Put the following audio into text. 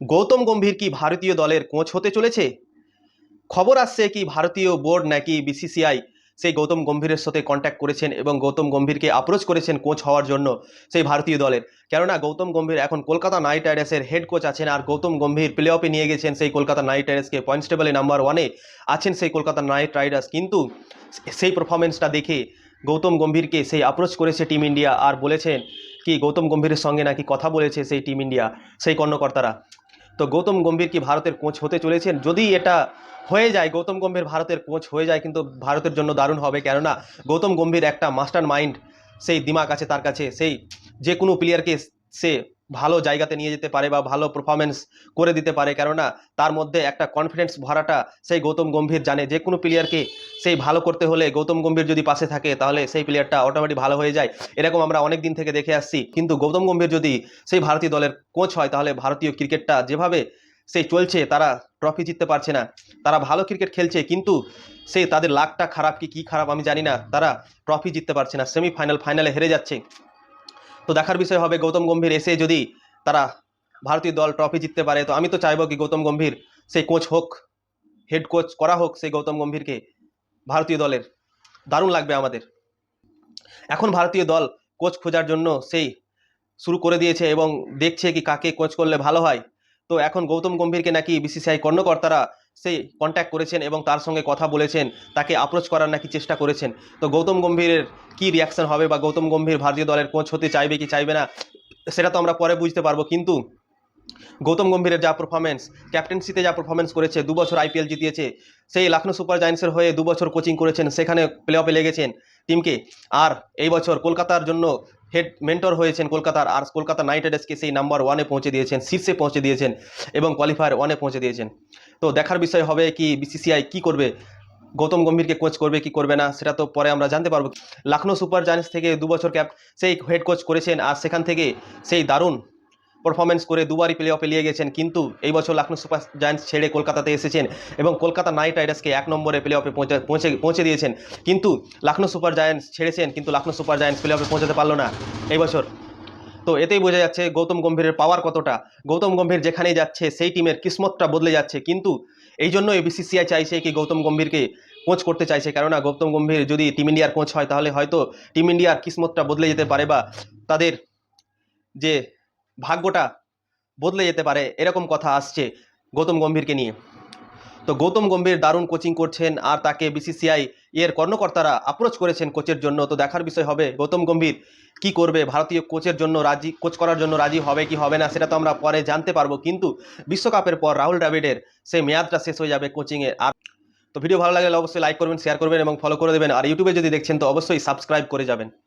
গৌতম গম্ভীর কি ভারতীয় দলের কোচ হতে চলেছে? খবর আসছে কি ভারতীয় বোর্ড নাকি বিসিসিআই সেই গৌতম গম্ভীরের সাথে কন্ট্যাক্ট করেছেন এবং গৌতম গম্ভীরকে অ্যাপ্রোচ করেছেন কোচ হওয়ার জন্য সেই ভারতীয় দলের। কেননা গৌতম গম্ভীর এখন কলকাতা নাইট রাইডার্সের হেড কোচ আছেন আর গৌতম গম্ভীর প্লে অফে নিয়ে গেছেন সেই কলকাতা নাইট রাইডার্সকে পয়েন্টস টেবলে নাম্বার ওয়ানে আছেন সেই কলকাতা নাইট রাইডার্স। কিন্তু সেই পারফরমেন্সটা দেখে গৌতম গম্ভীরকে সেই অ্যাপ্রোচ করেছে টিম ইন্ডিয়া আর বলেছেন কি গৌতম গম্ভীরের সঙ্গে নাকি কথা বলেছে সেই টিম ইন্ডিয়া সেই কর্ণকর্তারা তো গৌতম গম্ভীর কি ভারতের কোচ হতে চলেছেন? যদি এটা হয়ে যায়, গৌতম গম্ভীর ভারতের কোচ হয়ে যায়, কিন্তু ভারতের জন্য দারুণ হবে। কেননা, গৌতম গম্ভীর একটা মাস্টার মাইন্ড সেই দিমাগ আছে তার কাছে। সেই যে কোনো প্লেয়ারকে সে ভালো জায়গাতে নিয়ে যেতে পারে বা ভালো পারফরমেন্স করে দিতে পারে। কেননা তার মধ্যে একটা কনফিডেন্স ভরাটা সেই গৌতম গম্ভীর জানে। যে কোনো প্লেয়ারকে সেই ভালো করতে হলে গৌতম গম্ভীর যদি পাশে থাকে, তাহলে সেই প্লেয়ারটা অটোমেটিক ভালো হয়ে যায়। এরকম আমরা অনেক দিন থেকে দেখে আসছি। কিন্তু গৌতম গম্ভীর যদি সেই ভারতীয় দলের কোচ হয়, তাহলে ভারতীয় ক্রিকেটটা যেভাবে সেই চলছে, তারা ট্রফি জিততে পারছে না। তারা ভালো ক্রিকেট খেলছে, কিন্তু সেই তাদের লাকটা খারাপ কি, কী খারাপ আমি জানি না। তারা ট্রফি জিততে পারছে না। সেমিফাইনাল ফাইনালে হেরে যাচ্ছে। তো দেখার বিষয় হবে গৌতম গম্ভীর এসে যদি তারা ভারতীয় দল ট্রফি জিততে পারে, তো আমি তো চাইব কি গৌতম গম্ভীর সেই কোচ হোক হেড কোচ করা হোক সেই গৌতম গম্ভীরকে ভারতীয় দলের। দারুণ লাগবে আমাদের। এখন ভারতীয় দল কোচ খোঁজার জন্য সেই শুরু করে দিয়েছে এবং দেখছে কি কাকে কোচ করলে ভালো হয়। তো এখন গৌতম গম্ভীরকে নাকি বিসিসিআই কর্ণকর্তারা সেই কন্ট্যাক্ট করেছেন এবং তার সঙ্গে কথা বলেছেন, তাকে অ্যাপ্রোচ করার নাকি চেষ্টা করেছেন। তো গৌতম গম্ভীরের কি রিয়াকশন হবে বা গৌতম গম্ভীর ভারতীয় দলের কোচ হতে চাইবে কি চাইবে না, সেটা তো আমরা পরে বুঝতে পারব। কিন্তু গৌতম গম্ভীরের যা পারফরমেন্স ক্যাপ্টেন্সিতে যা পারফরমেন্স করেছে, দুবছর আইপিএল জিতিয়েছে, সেই লখনৌ সুপার জায়েন্টসের হয়ে দুবছর কোচিং করেছেন, সেখানে প্লে অফে লেগেছেন। টিমকে। আর এই বছর কলকাতার জন্য হেড মেন্টর হয়েছেন কলকাতার আর কলকাতা নাইট রাইডার্সকে সেই নাম্বার ওয়ানে পৌঁছে দিয়েছেন, শীর্ষে পৌঁছে দিয়েছেন এবং কোয়ালিফায়ার ওয়ানে পৌঁছে দিয়েছেন। তো দেখার বিষয় হবে কি বিসিসিআই কি করবে, গৌতম গম্ভীরকে কোচ করবে কি করবে না, সেটা তো পরে আমরা জানতে পারব। লখনৌ সুপার জায়ান্টস থেকে দু বছর ক্যাপ সেই হেড কোচ করেছেন আর সেখান থেকে সেই দারুণ পারফরমেন্স করে দুবারই প্লে অফে নিয়ে গেছেন। কিন্তু এই বছর লখনৌ সুপার জায়ান্টস ছেড়ে কলকাতাতে এসেছেন এবং কলকাতা নাইট রাইডার্সকে এক নম্বরে প্লে অফে পৌঁছে পৌঁছে দিয়েছেন। কিন্তু লখনৌ সুপার জায়ান্টস ছেড়েছেন, কিন্তু লখনৌ সুপার জায়ান্টস প্লে অফে পৌঁছাতে পারল না এই বছর। তো এতেই বোঝা যাচ্ছে গৌতম গম্ভীরের পাওয়ার কতটা। গৌতম গম্ভীর যেখানেই যাচ্ছে, সেই টিমের কিসমতটা বদলে যাচ্ছে। কিন্তু এই জন্যই বিসিসিআই চাইছে কি গৌতম গম্ভীরকে কোচ করতে চাইছে। কেননা গৌতম গম্ভীর যদি টিম ইন্ডিয়ার কোচ হয়, তাহলে হয়তো টিম ইন্ডিয়ার কিসমতটা বদলে যেতে পারে বা তাদের যে ভাগ্যটা বদলে যেতে পারে, এরকম কথা আসছে গৌতম গম্ভীরকে নিয়ে। তো গৌতম গম্ভীর দারুণ কোচিং করছেন আর তাকে বিসিসিআই এর কর্মকর্তারা অ্যাপ্রোচ করেছেন কোচের জন্য। তো দেখার বিষয় হবে গৌতম গম্ভীর কি করবে, ভারতীয় কোচের জন্য রাজি কোচ করার জন্য রাজি হবে কি হবে না, সেটা তো আমরা পরে জানতে পারব। কিন্তু বিশ্বকাপের পর রাহুল দ্রাবিড়ের সেই মেয়াদটা শেষ হয়ে যাবে কোচিংয়ে আর তো ভিডিও ভালো লাগলে অবশ্যই লাইক করবেন শেয়ার করবেন এবং ফলো করে দেবেন। আর ইউটিউবে যদি দেখছেন তো অবশ্যই সাবস্ক্রাইব করে যাবেন।